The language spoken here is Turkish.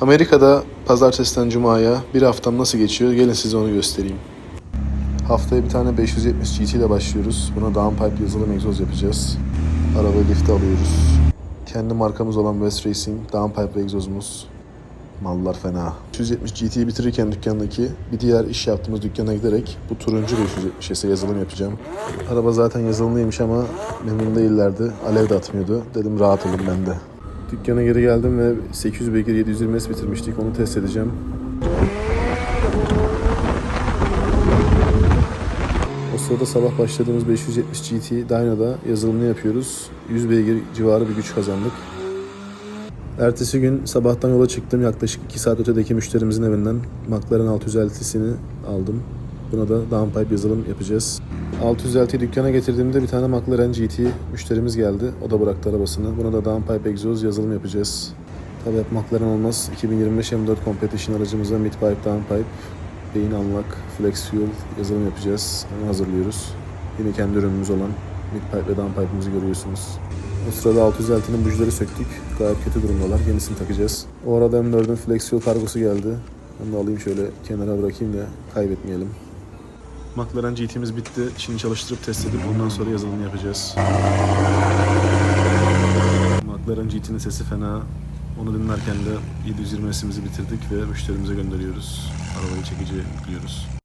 Amerika'da pazartesiden cumaya bir haftam nasıl geçiyor gelin size onu göstereyim. Haftaya bir tane 570 GT ile başlıyoruz. Buna downpipe yazılım egzoz yapacağız. Arabayı lifte alıyoruz. Kendi markamız olan West Racing downpipe egzozumuz. Mallar fena. 370 GT'yi bitirirken dükkandaki bir diğer iş yaptığımız dükkana giderek bu turuncu 570'e yazılım yapacağım. Araba zaten yazılımlıymış ama memnun değillerdi. Alev de atmıyordu. Dedim rahat olun ben de. Dükkana geri geldim ve 800 beygir 720 S bitirmiştik. Onu test edeceğim. O sırada sabah başladığımız 570 GT Dyno'da yazılımını yapıyoruz. 100 beygir civarı bir güç kazandık. Ertesi gün sabahtan yola çıktım. Yaklaşık 2 saat ötedeki müşterimizin evinden McLaren 650'sini aldım. Buna da downpipe yazılım yapacağız. 650'yi dükkana getirdiğimde bir tane McLaren GT müşterimiz geldi. O da bıraktı arabasını. Buna da downpipe egzoz yazılım yapacağız. Tabii hep McLaren olmaz. 2025 M4 Competition aracımıza midpipe, downpipe, beyin unlock, flex fuel yazılım yapacağız. Onu hazırlıyoruz. Yine kendi ürünümüz olan midpipe ve downpipe'ımızı görüyorsunuz. O sırada 650'nin bujileri söktük. Gayet kötü durumdalar. Yenisini takacağız. O arada M4'ün flex fuel kargosu geldi. Onu da alayım şöyle kenara bırakayım da kaybetmeyelim. McLaren GT'miz bitti. Şimdi çalıştırıp test edip ondan sonra yazılımını yapacağız. McLaren GT'nin sesi fena. Onu dinlerken de 720S'imizi bitirdik ve müşterimize gönderiyoruz. Arabayı çekici yüklüyoruz.